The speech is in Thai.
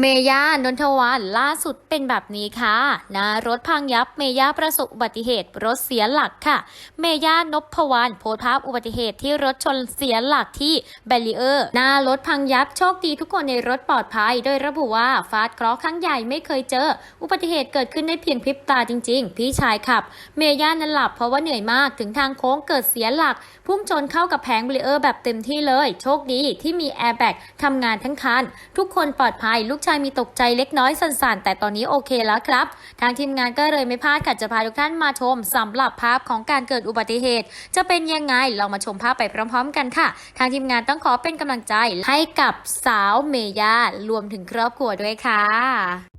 เมย่านนทวันล่าสุดเป็นแบบนี้ค่ะนารถพังยับเมย่าประสบอุบัติเหตุ รถเสียหลักค่ะ เมย่านพวรรณโพสภาพอุบัติเหตุที่รถชนเสียหลักที่แบรีเออร์หน้ารถพังยับโชคดีทุกคนในรถปลอดภัย โดยระบุว่าฟาดเคราะห์ครั้งใหญ่ไม่เคยเจอ อุบัติเหตุเกิดขึ้นในเพียงพริบตาจริง ๆ พี่ชายขับ เมย่านั้นหลับเพราะว่าเหนื่อยมากถึงทางโค้งเกิดเสียหลักพุ่งชนเข้ากับแผงเบรีเออร์แบบเต็มที่เลย โชคดีที่มีแอร์แบ็กทำงานทั้งคันทุกคนปลอดภัยลูกชายมีตกใจเล็กน้อยสั่นๆ แต่ตอนนี้โอเคแล้วครับ ทางทีมงานก็เลยไม่พลาดค่ะจะพาทุกท่านมาชมสำหรับภาพของการเกิดอุบัติเหตุ จะเป็นยังไงเรามาชมภาพไปพร้อม ๆ กันค่ะ ทางทีมงานต้องขอเป็นกำลังใจให้กับสาวเมย่ารวมถึงครอบครัวด้วยค่ะ